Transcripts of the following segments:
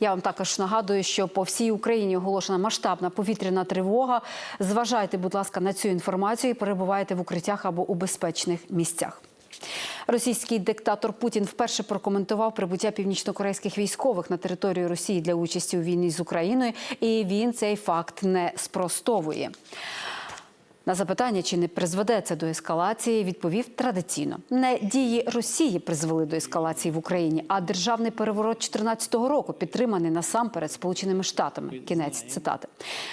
Я вам також нагадую, що по всій Україні оголошена масштабна повітряна тривога. Зважайте, будь ласка, на цю інформацію і перебувайте в укриттях або у безпечних місцях. Російський диктатор Путін вперше прокоментував прибуття північнокорейських військових на територію Росії для участі у війні з Україною, і він цей факт не спростовує. На запитання, чи не призведе це до ескалації, відповів традиційно: не дії Росії призвели до ескалації в Україні, а державний переворот 2014 року, підтриманий насамперед Сполученими Штатами. Кінець цитати.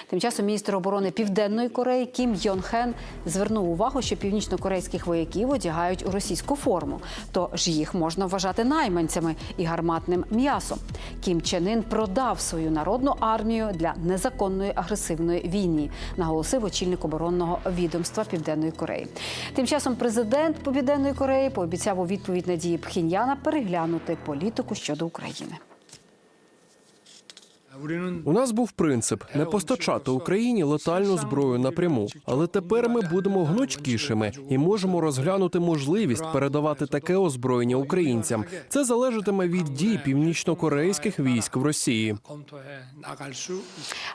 Тим часом міністр оборони Південної Кореї Кім Йон Хен звернув увагу, що північнокорейських вояків одягають у російську форму, тож їх можна вважати найманцями і гарматним м'ясом. Кім Чен Ін продав свою народну армію для незаконної агресивної війни, наголосив очільник оборонного відомства Південної Кореї. Тим часом президент Південної Кореї пообіцяв у відповідь на дії Пхіньяна переглянути політику щодо України. У нас був принцип не постачати Україні летальну зброю напряму, але тепер ми будемо гнучкішими і можемо розглянути можливість передавати таке озброєння українцям. Це залежатиме від дій північнокорейських військ в Росії.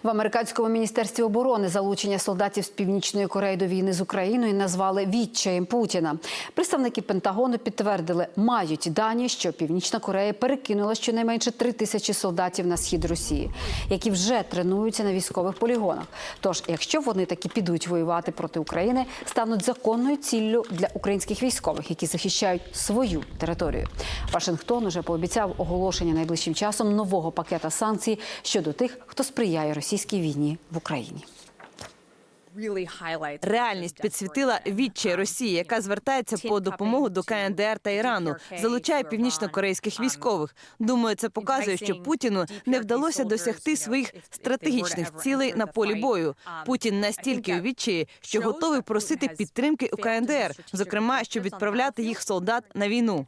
В американському міністерстві оборони залучення солдатів з північної Кореї до війни з Україною назвали відчаєм Путіна. Представники Пентагону підтвердили, мають дані, що Північна Корея перекинула щонайменше три тисячі солдатів на схід Які вже тренуються на військових полігонах. Тож, якщо вони таки підуть воювати проти України, стануть законною ціллю для українських військових, які захищають свою територію. Вашингтон уже пообіцяв оголошення найближчим часом нового пакета санкцій щодо тих, хто сприяє російській війні в Україні. Реальність підсвітила відчай Росії, яка звертається по допомогу до КНДР та Ірану, залучає північно-корейських військових. Думаю, це показує, що Путіну не вдалося досягти своїх стратегічних цілей на полі бою. Путін настільки у відчаї, що готовий просити підтримки у КНДР, зокрема, щоб відправляти їх солдат на війну.